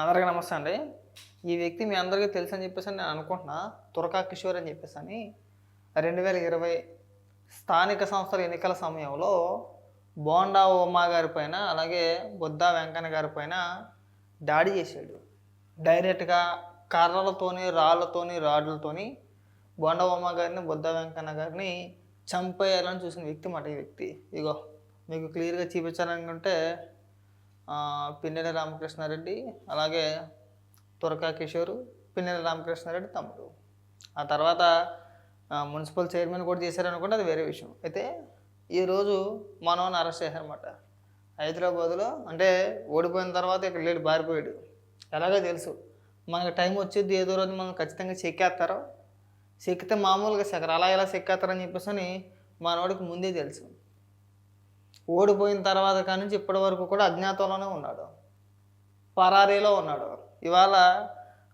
అందరికీ నమస్తే అండి. ఈ వ్యక్తి మీ అందరికీ తెలుసు అని చెప్పేసి నేను అనుకుంటున్నా. తురకా కిషోర్ అని చెప్పేసి అని రెండు వేల ఇరవై స్థానిక సంస్థల ఎన్నికల సమయంలో బోండా ఉమా గారి పైన అలాగే బుద్ధా వెంకన్న గారి పైన దాడి చేశాడు. డైరెక్ట్గా కర్రలతోని రాళ్ళతోని రాడ్లతోని బోండా ఉమా గారిని బుద్ధా వెంకన్న గారిని చంపేయాలని చూసిన వ్యక్తి మాట ఈ వ్యక్తి. ఇగో మీకు క్లియర్గా చూపించాలనుకుంటే పిన్నెల రామకృష్ణారెడ్డి అలాగే తురకా కిషోర్ పిన్నెల రామకృష్ణారెడ్డి తమ్ముడు. ఆ తర్వాత మున్సిపల్ చైర్మన్ కూడా చేశారనుకుంటే అది వేరే విషయం. అయితే ఈరోజు మనోని అరెస్ట్ చేశారన్నమాట. హైదరాబాద్లో అంటే ఓడిపోయిన తర్వాత ఇక్కడ లేడు బారిపోయాడు. ఎలాగో తెలుసు. మనకి టైం వచ్చేది ఏదో రోజు మనం ఖచ్చితంగా చెక్కేస్తారో. చెక్కితే మామూలుగా సెకరు అలా ఎలా చెక్కేస్తారని చెప్పేసి అని మనోడికి ముందే తెలుసు. ఓడిపోయిన తర్వాత కానించి ఇప్పటి వరకు కూడా అజ్ఞాతంలోనే ఉన్నాడు. పరారీలో ఉన్నాడు. ఇవాళ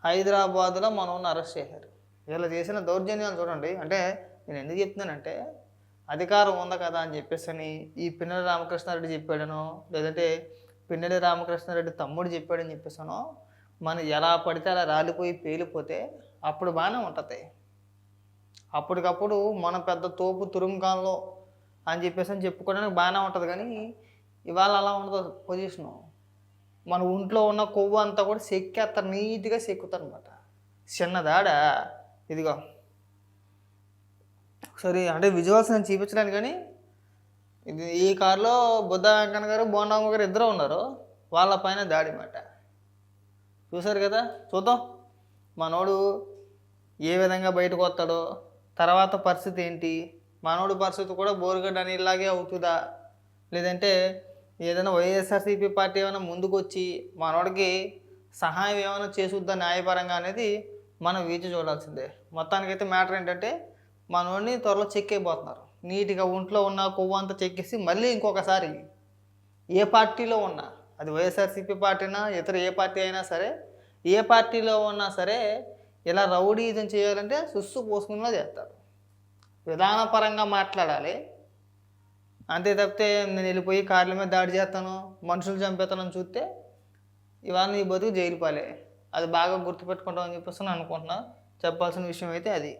హైదరాబాద్లో మనల్ని అరెస్ట్ చేశారు. వీళ్ళు చేసిన దౌర్జన్యాలు చూడండి. అంటే నేను ఎందుకు చెప్తున్నానంటే అధికారం ఉంది కదా అని చెప్పేసి అని ఈ పిన్నెల రామకృష్ణారెడ్డి చెప్పాడనో లేదంటే పిన్నెల రామకృష్ణారెడ్డి తమ్ముడు చెప్పాడని చెప్పేసానో మనం ఎలా పడితే అలా రాలిపోయి పేలిపోతే అప్పుడు బాగానే ఉంటుంది. అప్పటికప్పుడు మన పెద్ద తోపు తురుముకాల్లో అని చెప్పేసి అని చెప్పుకోవడానికి బాగానే ఉంటుంది. కానీ ఇవాళ అలా ఉండదు పొజిషను మన ఒంట్లో ఉన్న కొవ్వు అంతా కూడా సెక్కేస్తారు నీట్గా సెక్కుతారు అనమాట చిన్నదాడ ఇదిగో. సరే అంటే విజువల్స్ నేను చూపించడానికి కానీ ఇది ఈ కారులో బుద్ధ వెంకన్న గారు బోండమ్మ గారు ఇద్దరు ఉన్నారు. వాళ్ళ పైన దాడి మాట చూసారు కదా? చూద్దాం. మనోడు ఏ విధంగా బయటకు వస్తాడో తర్వాత పరిస్థితి ఏంటి? మనోడి పరిస్థితి కూడా బోరుగడ్డ అనేలాగే అవుతుందా? లేదంటే ఏదైనా వైఎస్ఆర్సీపీ పార్టీ ఏమైనా ముందుకు వచ్చి మనోడికి సహాయం ఏమైనా చేసుద్దా న్యాయపరంగా అనేది మనం వీచి చూడాల్సిందే. మొత్తానికైతే మ్యాటర్ ఏంటంటే మనోడిని త్వరలో చెక్ అయిపోతున్నారు నీట్గా ఒంట్లో ఉన్న కొవ్వు అంతా చెక్కేసి మళ్ళీ ఇంకొకసారి ఏ పార్టీలో ఉన్నా అది వైఎస్ఆర్సీపీ పార్టీనా ఇతర ఏ పార్టీ అయినా సరే ఏ పార్టీలో ఉన్నా సరే ఇలా రౌడీజం చేయాలంటే సుస్సు పోసుకునేలా చేస్తారు. విధానపరంగా మాట్లాడాలి. అంతే తప్పితే నేను వెళ్ళిపోయి కార్ల మీద దాడి చేస్తాను మనుషులు చంపేస్తానని చూస్తే ఇవాళ నీ బతుకు జైలుపాలే అది బాగా గుర్తుపెట్టుకుంటామని చెప్పేసి నేను అనుకుంటున్నా. చెప్పాల్సిన విషయం అయితే అది.